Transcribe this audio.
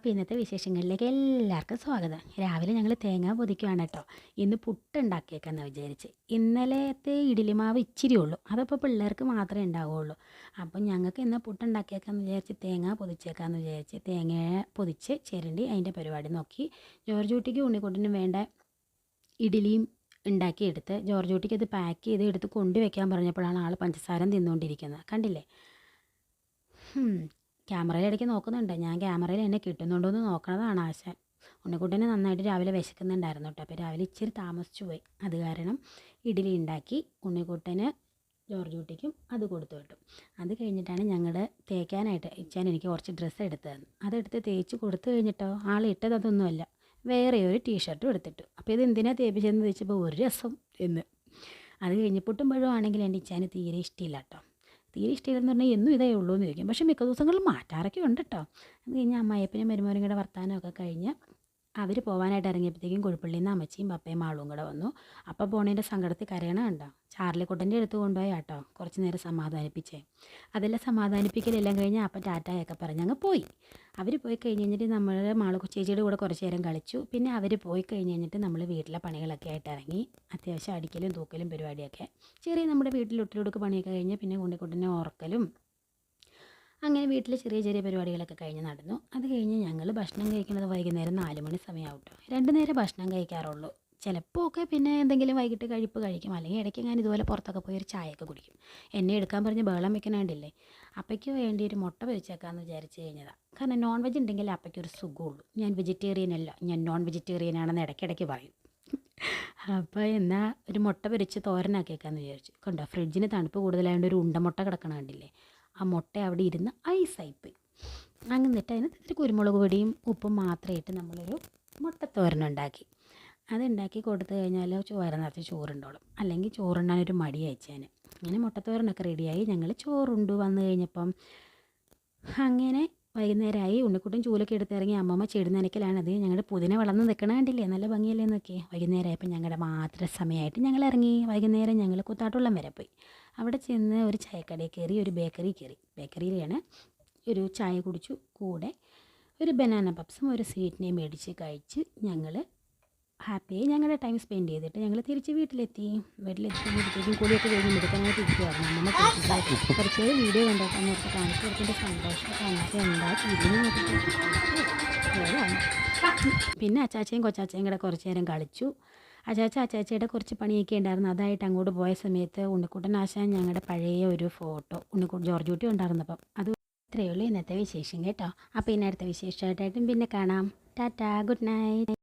അപ്പോൾ ഇന്നത്തെ വിശേഷങ്ങളിലേക്ക് എല്ലാവർക്കും സ്വാഗതം. രാവിലെ ഞങ്ങൾ തേങ്ങ പൊതിക്കുകയാണ് കേട്ടോ. ഇന്ന് പുട്ടുണ്ടാക്കിയേക്കാന്ന് വിചാരിച്ച്. ഇന്നലത്തെ ഇഡ്ഡലി മാവ് ഇച്ചിരി ഉള്ളൂ. അതപ്പോൾ പിള്ളേർക്ക് മാത്രമേ ഉണ്ടാവുകയുള്ളൂ. അപ്പം ഞങ്ങൾക്ക് ഇന്ന് പുട്ടുണ്ടാക്കിയേക്കാന്ന് വിചാരിച്ച് തേങ്ങ പൊതിച്ചേക്കാന്ന് വിചാരിച്ച് തേങ്ങ പൊതിച്ച് ചിരണ്ടി അതിന്റെ പരിപാടി നോക്കി. ജോർജ് കുട്ടിക്ക് ഉണ്ണിക്കുട്ടിനും വേണ്ട ഇഡ്ഡലിയും ഉണ്ടാക്കിയെടുത്ത് ജോർജ് കുട്ടിക്ക് അത് പാക്ക് ചെയ്ത് എടുത്ത് കൊണ്ടുവയ്ക്കാൻ പറഞ്ഞപ്പോഴാണ് ആൾ പഞ്ചസാരം തിന്നുകൊണ്ടിരിക്കുന്നത്. കണ്ടില്ലേ? ക്യാമറയിൽ ഇടയ്ക്ക് നോക്കുന്നുണ്ട്. ഞാൻ ക്യാമറയിൽ എന്നെ കിട്ടുന്നുണ്ടോ എന്ന് നോക്കണതാണ് ആശാൻ ഉണ്ണിക്കുട്ടനെ നന്നായിട്ട് രാവിലെ വിശക്കുന്നുണ്ടായിരുന്നു കേട്ടോ. അപ്പോൾ രാവിലെ ഇച്ചിരി താമസിച്ചു പോയി. അത് കാരണം ഇഡ്ഡലി ഉണ്ടാക്കി ഉണ്ണിക്കുട്ടന് ജോർജ് കുട്ടിക്കും അത് കൊടുത്തു വിട്ടു. അത് കഴിഞ്ഞിട്ടാണ് ഞങ്ങൾ തേക്കാനായിട്ട് ഇച്ചാൻ എനിക്ക് കുറച്ച് ഡ്രസ്സ് എടുത്തു തന്നു അതെടുത്ത് തേച്ച് കൊടുത്തു കഴിഞ്ഞിട്ടോ ആൾ ഇട്ടത് അതൊന്നുമല്ല. വേറെ ഒരു ടീഷർട്ടും എടുത്തിട്ടു. അപ്പോൾ ഇത് എന്തിനാ തേപ്പിച്ചതെന്ന് ചോദിച്ചപ്പോൾ ഒരു രസം എന്ന്. അത് കഴിഞ്ഞ് പുട്ടും പഴവും ആണെങ്കിൽ എന്റെ ഇച്ചാന് തീരെ ഇഷ്ടമില്ല കേട്ടോ. തീരെ ഇഷ്ടമില്ലെന്ന് പറഞ്ഞാൽ എന്നും ഇതേ ഉള്ളൂ എന്ന് ചോദിക്കും. പക്ഷേ മിക്ക ദിവസങ്ങളിൽ മാറ്റാറൊക്കെ ഉണ്ട് കേട്ടോ അത് കഴിഞ്ഞ് അമ്മായപ്പനും മരുമോനും കൂടെ വർത്താനമൊക്കെ കഴിഞ്ഞ് അവർ പോകാനായിട്ട് ഇറങ്ങിയപ്പോഴത്തേക്കും കുഴപ്പള്ളിയിൽ നിന്ന് അമ്മച്ചിയും പപ്പയും ആളും കൂടെ വന്നു. അപ്പം പോണേന്റെ സങ്കടത്തിൽ കരയണ കണ്ടോ. ചാർലിക്കുട്ടന്റെ അടുത്ത് കൊണ്ടുപോയി കേട്ടോ കുറച്ച് നേരം സമാധാനിപ്പിച്ചേ. അതെല്ലാം സമാധാനിപ്പിക്കലെല്ലാം കഴിഞ്ഞ് അപ്പം ടാറ്റായൊക്കെ പറഞ്ഞ് അങ്ങ് പോയി. അവർ പോയി കഴിഞ്ഞ് കഴിഞ്ഞിട്ട് നമ്മൾ മാളു ചേച്ചിയുടെ കൂടെ കുറച്ച് നേരം കളിച്ചു. പിന്നെ അവർ പോയി കഴിഞ്ഞ് കഴിഞ്ഞിട്ട് നമ്മൾ വീട്ടിലെ പണികളൊക്കെ ആയിട്ട് ഇറങ്ങി അത്യാവശ്യം അടിക്കലും തൂക്കലും പരിപാടിയൊക്കെ. ചെറിയ നമ്മുടെ വീട്ടിൽ ഒട്ടിലൊടുക്ക് പണിയൊക്കെ കഴിഞ്ഞ് പിന്നെ കുണ്ടിക്കുട്ടനെ ഉറക്കലും അങ്ങനെ വീട്ടിൽ ചെറിയ ചെറിയ പരിപാടികളൊക്കെ കഴിഞ്ഞ് നടന്നു. അത് കഴിഞ്ഞ് ഞങ്ങൾ ഭക്ഷണം കഴിക്കുന്നത് വൈകുന്നേരം നാല് മണി സമയമാവും കേട്ടോ രണ്ട് നേരം ഭക്ഷണം കഴിക്കാറുള്ളൂ. ചിലപ്പോൾ ഒക്കെ പിന്നെ എന്തെങ്കിലും വൈകിട്ട് കഴിപ്പ് കഴിക്കും. അല്ലെങ്കിൽ ഇടയ്ക്ക് ഞാൻ ഇതുപോലെ പുറത്തൊക്കെ പോയി ഒരു ചായയൊക്കെ കുടിക്കും. എന്നെ എടുക്കാൻ പറഞ്ഞ് ബഹളം വെക്കണേണ്ടില്ലേ അപ്പയ്ക്ക് വേണ്ടി ഒരു മുട്ട പൊരിച്ചേക്കാമെന്ന് വിചാരിച്ച് കഴിഞ്ഞതാണ് കാരണം നോൺ വെജ് ഉണ്ടെങ്കിൽ അപ്പയ്ക്ക് ഒരു സുഖമുള്ളൂ ഞാൻ വെജിറ്റേറിയൻ അല്ല. ഞാൻ നോൺ വെജിറ്റേറിയൻ ആണെന്ന് ഇടയ്ക്കിടയ്ക്ക് പറയും. അപ്പോൾ എന്നാൽ ഒരു മുട്ട പൊരിച്ച് തോരനാക്കിയേക്കാന്ന് വിചാരിച്ചു. കണ്ടോ? ഫ്രിഡ്ജിന് തണുപ്പ് കൂടുതലായതുകൊണ്ട് ഒരു ഉണ്ടമുട്ട കിടക്കണ കണ്ടില്ലേ? ആ മുട്ട അവിടെ ഇരുന്ന് ഐസായിപ്പോയി. അങ്ങനെന്നിട്ട് അതിന് ഇത്തിരി കുരുമുളക് പൊടിയും ഉപ്പും മാത്രമായിട്ട് നമ്മളൊരു മുട്ടത്തോരൻ ഉണ്ടാക്കി. അതുണ്ടാക്കി കൊടുത്തു കഴിഞ്ഞാൽ ചോര നിറച്ച് ചോറുണ്ടോളും. അല്ലെങ്കിൽ ചോറുണ്ണാനൊരു മടി അയച്ചാൽ അങ്ങനെ മുട്ടത്തോരനൊക്കെ റെഡിയായി ഞങ്ങൾ ചോറുണ്ടു വന്നു കഴിഞ്ഞപ്പം അങ്ങനെ വൈകുന്നേരമായി ഉണ്ണിക്കുട്ടും ചൂലൊക്കെ എടുത്തിറങ്ങി അമ്മമ്മ ചെടി നനയ്ക്കലാണത് ഞങ്ങളുടെ പുതിന വളർന്ന് നിൽക്കണ കണ്ടില്ലേ? നല്ല ഭംഗിയല്ലേ എന്നൊക്കെ. വൈകുന്നേരമായപ്പോൾ ഞങ്ങളുടെ മാത്രം സമയമായിട്ട് ഞങ്ങൾ ഇറങ്ങി. വൈകുന്നേരം ഞങ്ങൾ കൂത്താട്ടുള്ളം വരെ പോയി. അവിടെ ചെന്ന് ഒരു ചായക്കടയിൽ കയറി ഒരു ബേക്കറി കയറി. ബേക്കറിയിലാണ് ഒരു ചായ കുടിച്ചു. കൂടെ ഒരു ബനാന പപ്സും ഒരു സ്വീറ്റിനെയും മേടിച്ച് കഴിച്ച് ഞങ്ങൾ ഹാപ്പിയായി ഞങ്ങളുടെ ടൈം സ്പെൻഡ് ചെയ്തിട്ട് ഞങ്ങൾ തിരിച്ച് വീട്ടിലെത്തി. വീട്ടിലെത്തിയപ്പോഴത്തേക്കും കൂടിയൊക്കെ കഴിഞ്ഞ് എടുക്കാനായിട്ട് ഇരിക്കുകയായിരുന്നു നമ്മൾ കുറച്ച് വീഡിയോ കണ്ടപ്പോൾ നേരത്തെ കാണിച്ചു കൊടുത്തിന്റെ സന്തോഷം കാണിച്ച് എന്താ പിന്നെ അച്ചാച്ചയും കൊച്ചാച്ചയും കൂടെ കുറച്ച് നേരം കളിച്ചു. അച്ചാച്ച അച്ചാച്ചയുടെ കുറച്ച് പണിയൊക്കെ ഉണ്ടായിരുന്നു. അതായിട്ട് അങ്ങോട്ട് പോയ സമയത്ത് ഉണ്ണിക്കുട്ടൻ ആശാൻ ഞങ്ങളുടെ പഴയ ഒരു ഫോട്ടോ ഉണ്ണിക്കുട്ടൻ ജോർജ് കുട്ടി ഉണ്ടായിരുന്നപ്പം അത് ഇത്രയേ ഉള്ളൂ. ഇന്നത്തെ വിശേഷം കേട്ടോ. അപ്പോൾ ഇനി വിശേഷമായിട്ടായിട്ടും പിന്നെ കാണാം. Tata good night.